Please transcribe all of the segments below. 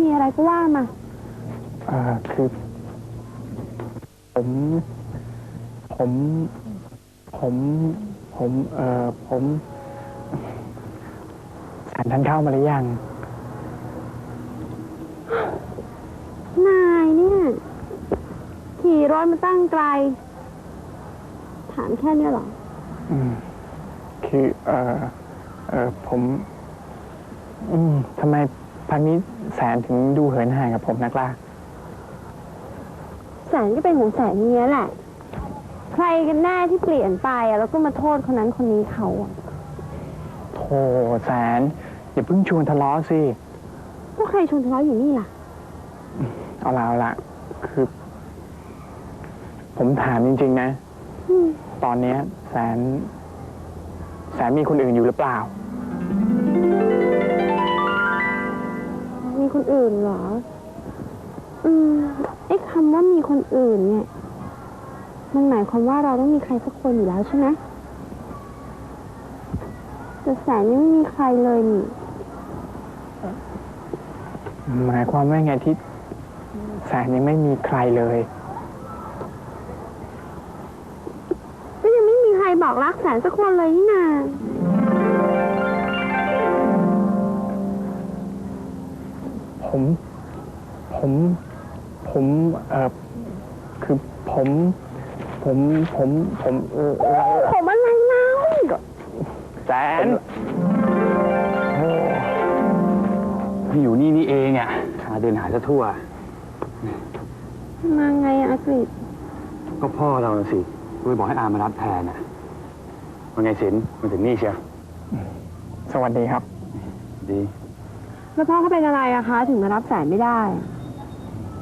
มีอะไรก็ว่ามาเอ่อคือ ผม ผม ผม ผม เอ่อ ผมแสนท่านเข้ามาหรือยัง นายเนี่ย ขี่รถมาตั้งไกล ถามแค่เนี้ยเหรอ อืม คือ เอ่อ เอ่อ ผม อืมทำไม พักนี้แสนถึงดูเหินห่างกับผมนักล่ะแสนก็เป็นของแสนอย่างเงี้ยแหละ ใครกันแน่ที่เปลี่ยนไปอะแล้วก็มาโทษคนนั้นคนนี้เขาอะโธ่แสน อย่าเพิ่งชวนทะเลาะสิ ก็ใครชวนทะเลาะอยู่นี่ล่ะ เอาละเอาละคือ ผมถามจริง ๆ นะอืมตอนเนี้ย แสน แสนมีคนอื่นอยู่หรือเปล่า คนอื่นเหรอ อืมไอ้คำว่ามีคนอื่นเนี่ย มันหมายความว่าเราต้องมีใครสักคนอยู่แล้วใช่ไหมแต่แสนยังไม่มีใครเลยนี่ หมายความว่าไงที่แสนยังไม่มีใครเลย ก็ยังไม่มีใครบอกรักแสนสักคนเลยนี่นา ผมผมผมเอ่อคือผมผมผมผมเออเอ่อผมอะไรเล่าแสนพี่อยู่นี่นี่เองอะหาเดินหาซะทั่ว มาไงอะอักฤษก็พ่อเราน่ะสิกูไปบอกให้อามารับแทนอะว่าไงสินมาถึงนี่เชียวสวัสดีครับ ดี แล้วพ่อเขาเป็นอะไรอะคะ ถึงมารับแสนไม่ได้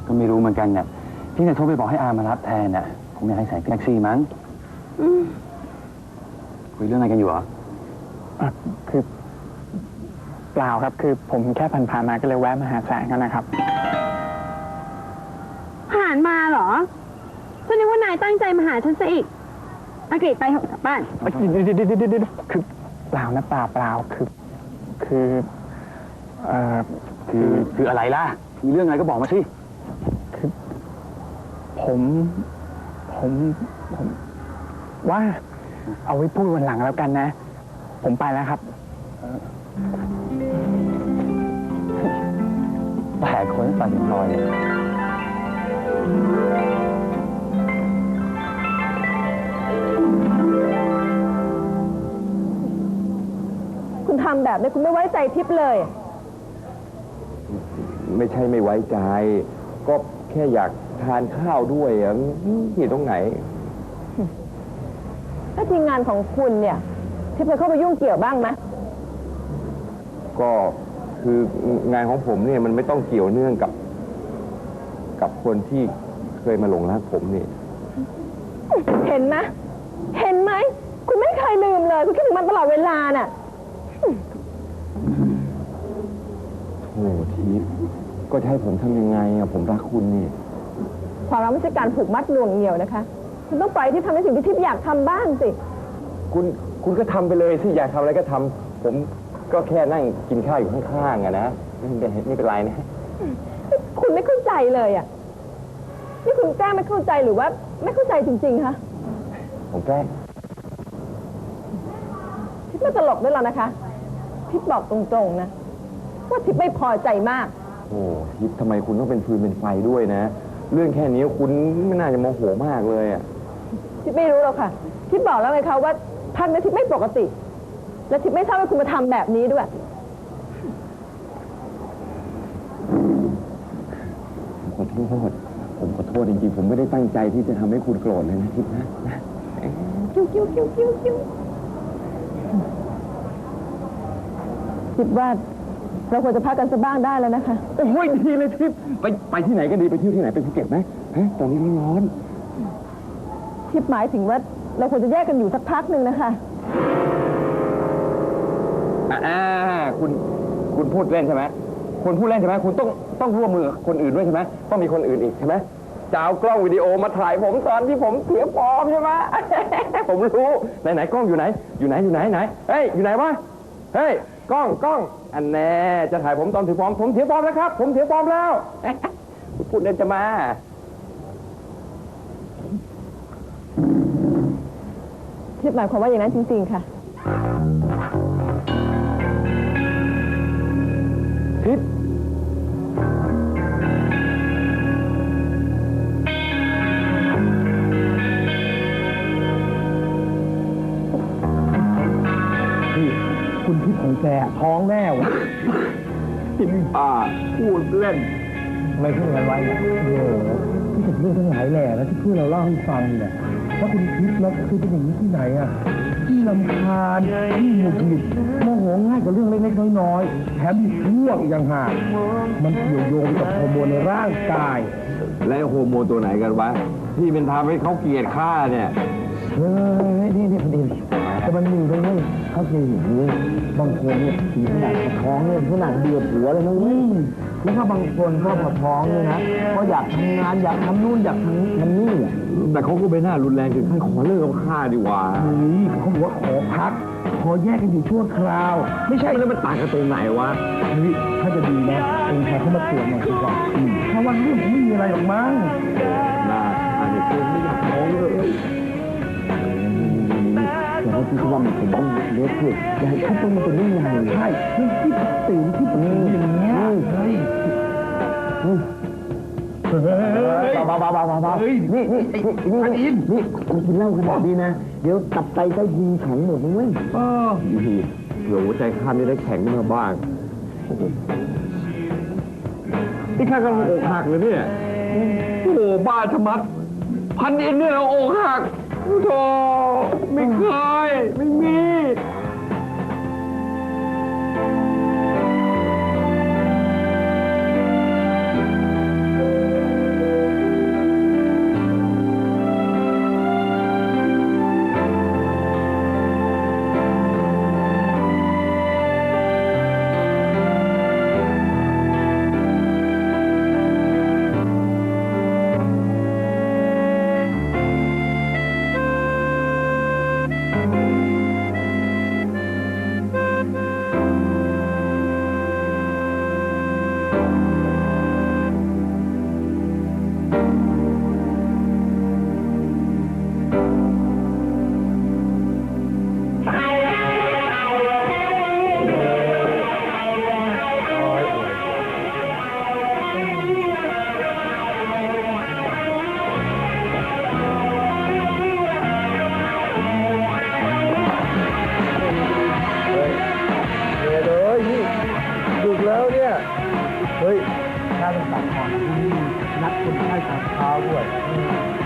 ก็ไม่รู้เหมือนกันเนี่ยพี่จะโทรไปบอกให้อามารับแทนอะคงอยากให้แสงขึ้นแท็กซี่มั้งอืมคุยเรื่องอะไรกันอยู่เหรออะคือเปล่าครับ คือผมแค่ผ่านๆมาก็เลยแวะมาหาแสงกันนะครับ ผ่านมาเหรอฉันนึกว่านายตั้งใจมาหาฉันซะอีกอักฤษไปเถอะกลับบ้านเอ้ยเดี๋ยวเดี๋ยวเดี๋ยวเดี๋ยวเดี๋ยวคือเปล่านะเปล่าเปล่าคือ คือ เอ่อคือคืออะไรล่ะ มีเรื่องอะไรก็บอกมาสิคือผมผมผม ว่า เอาไว้พูดวันหลังแล้วกันนะ ผมไปแล้วครับแปลกคนตัดสินลอยเลยคุณทำแบบนี้คุณไม่ไว้ใจทิพย์เลย ไม่ใช่ไม่ไว้ใจ ก็แค่อยากทานข้าวด้วยอะผิดตรงไหนถ้าทีมงานของคุณเนี่ยทิพย์เคยเข้าไปยุ่งเกี่ยวบ้างไหมก็คืองานของผมเนี่ยมันไม่ต้องเกี่ยวเนื่องกับ กับคนที่เคยมาหลงรักผมนี่ เห็นไหมเห็นไหม คุณไม่เคยลืมเลย คุณคิดถึงมันตลอดเวลาน่ะ โอ้ทิพย์ ก็จะให้ผมทำยังไงอะผมรักคุณนี่ ความรักไม่ใช่การผูกมัดหน่วงเหนี่ยวนะคะ คุณต้องปล่อยที่ทำในสิ่งที่ทิพย์อยากทำบ้างสิ คุณคุณก็ทำไปเลยสิอยากทำอะไรก็ทำผมก็แค่นั่งกินข้าวอยู่ข้างๆอะนะไม่เป็นไม่เป็นไรนะ คุณไม่เข้าใจเลยอะ นี่คุณแกล้งไม่เข้าใจหรือว่า ไม่เข้าใจจริงๆคะผมแกล้งทิพย์ไม่ตลกด้วยหรอกนะคะ ทิพย์บอกตรงๆนะ ว่าทิพย์ไม่พอใจมาก โอ้ทิพย์ทำไมคุณต้องเป็นฟืนเป็นไฟด้วยนะ เรื่องแค่นี้คุณไม่น่าจะโมโหมากเลยอะทิพย์ไม่รู้หรอกค่ะทิพย์บอกแล้วไงคะว่าพันนี้ทิพย์ไม่ปกติ และทิพย์ไม่ทราบว่าคุณมาทำแบบนี้ด้วย ผมขอโทษ ผมขอโทษจริงๆ ผมไม่ได้ตั้งใจที่จะทำให้คุณโกรธเลยนะทิพย์นะนะคิ้วคิ้วคิ้วคิ้วคิ้วคิดว่า เราควรจะพักกันสักบ้างได้แล้วนะคะ โอ้ยดีเลยทิพย์ไปไปที่ไหนกันดีไปเที่ยวที่ไหนไปภูเก็ตไหมฮะตอนนี้ร้อนทิพย์หมายถึงว่าเราควรจะแยกกันอยู่สักพักหนึ่งนะคะๆอ่าคุณคุณพูดเล่นใช่ไหมคุณพูดเล่นใช่ไหมคุณต้องต้องร่วมมือกับคนอื่นด้วยใช่ไหมต้องมีคนอื่นอีกใช่ไหมจะเอากล้องวิดีโอมาถ่ายผมตอนที่ผมเสียฟอร์มใช่ไหม ผมรู้ ไหนไหนๆกล้องอยู่ไหน อยู่ไหนอยู่ไหนไหน เฮ้ย อยู่ไหนวะ เฮ้ย กล้องกล้องอันแน่จะถ่ายผมตอนถือฟอร์มผมถือฟอร์มแล้วครับ ผมถือฟอร์มแล้ว พูดเล่นจะมา คิดหมายความว่าอย่างนั้นจริง ๆ ค่ะ แกท้องแน่วะทิศป่าพูดเล่นไม่พูดอะไรไว้เนี่ยโอ้โหที่จะเรื่องทั้งหลายแหล่แล้วที่เพื่อนเราเล่าให้ฟังเนี่ยว่าคุณคิดแล้วคือเป็นอย่างนี้ที่ไหนอะที่ลำคาญที่หงุดหงิดโมโหง่ายกับเรื่องเล็กๆน้อยๆแถมมีพวกอีกอย่างหากมันเกี่ยวโยงกับฮอร์โมนในร่างกาย และโฮอร์โมนตัวไหนกันวะที่เป็นทำให้เขาเกลียดข้าเนี่ย เฮ้ยนี่นี่พอดีแต่มันมีด้วยเว้ยเขาเคยเห็นเว้ยบางคนเนี่ยถึงขนาดท้องเนี่ยถึงขนาดเดือดหัวเลยนะเว้ยแล้วก็บางคนก็พอท้องเนี่ยนะก็อยากทำงานอยากทำนู่นอยากทำทำนี่อะแต่เขาก็ไม่น่ารุนแรงถึงขั้นขอเลิกกับข้าดีกว่าเฮ้ยเขาบอกว่าขอพัก ขอแยกกันอยู่ชั่วคราว ไม่ใช่แล้วมันต่างกันตรงไหนวะเฮ้ยถ้าจะดีนะเองใครเข้ามาตรวจหน่อยดีกว่าเพราะว่าเรื่องคงไม่มีอะไรหรอกมั้งน่าทานเนี่ยเกินไม่อยากท้องเลยแต่ว่า ที่เขาว่ามันเป็นเรื่องเล็กเลยอย่าให้เขาต้องมาเป็นเรื่องใหญ่ใช่เรื่องที่ตื่นที่ตื่นอย่างเงี้ยเฮ้ยเฮ้ยเบาเบาเบาเบาเบานี่นี่นี่นี่นี่คุณกินเหล้าขนาดนี้นะ เดี๋ยวตับไตไส้พุงแข็งหมดนะเว้ยเผื่อหัวใจข้านี่ได้แข็งขึ้นมาบ้างนี่ข้ากำลังอกหักเลยเนี่ย โอ้โหบ้าชะมัด พันอินเนี่ยเราอกหัก โธ่ไม่เคย ไม่มี ต้องตัดก่อนที่นัดคนไข้ตอนเช้าด้วย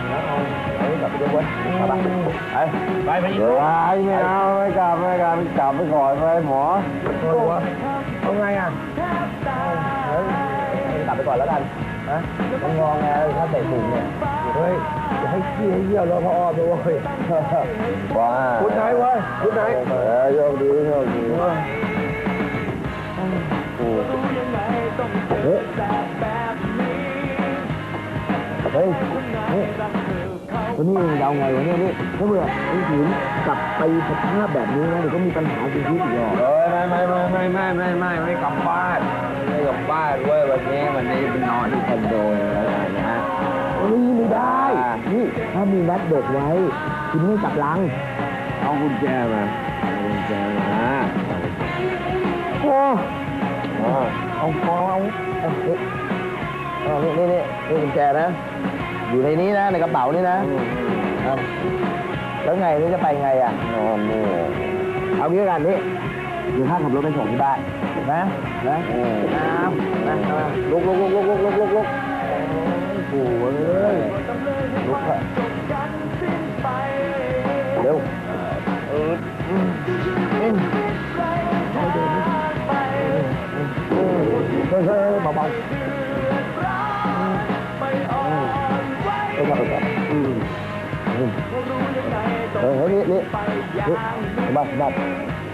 แล้วเอาเฮ้ยกลับไปด้วยไปไปไปไปอีกไปไม่เอาไม่กลับไม่กลับกลับไปก่อนไปหมอตัวเอาไงอะกลับไปก่อนแล้วกันนะมันงอแงถ้าเตะถุงเนี่ยเฮ้ยอย่าให้ขี้ให้เยี่ยวแล้วพออ้อมด้วยว้าคุณนายเว้ยคุณนายเออโชคดีโชคดี เฮ้ยเฮ้ยนี่วันนี้เดาไงวะเนี่ยนี่ถ้าเมื่อไอ้หินกลับไปสภาพแบบนี้นะเดี๋ยวก็มีปัญหาชีวิตอีกหรอกเออไม่ไม่ไม่ไม่ไม่ไม่ไม่ไม่กลับบ้านไม่กลับบ้านเว้ยวันนี้วันนี้ไปนอนที่คอนโดแล้วกันะ เฮ้ยไม่ได้ นี่ถ้ามีนัดเด็กไว้คุณไม่กลับลัง เอากุญแจมาเอากุญแจมาโอ้ เอาฟองเอาเอาเอานี่นี่นี่นี่กุญแจนะ อยู่ในนี้นะ ในกระเป๋านี่นะเอาแล้วไงนี่จะไปไงอะนอนนี่เอางี้กันนี่เดี๋ยวข้าขับรถไปส่งที่บ้านนะนะนะนะนะลุกลุกลุกลุกลุกลุกลุกลุกโอ้โหเอ้ยลุกอะเร็วเออ เฮ้ยเฮ้ยเบาๆอืมเออเบาๆอืมอืมเออเฮ้ยนี่นี่บัสบัส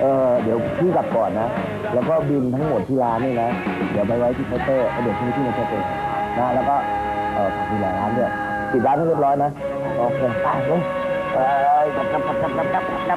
เออเดี๋ยวพี่กลับก่อนนะ แล้วก็บินทั้งหมดที่ร้านนี่นะ เดี๋ยวไปไว้ที่เคาน์เตอร์เดี๋ยวพี่ที่มาเช็คเองนะ แล้วก็เออฝากดูแลร้านด้วยปิดร้านให้เรียบร้อยนะ โอเค ไปเลยเอ้ยกลับกลับกลับกลับกลับกลับ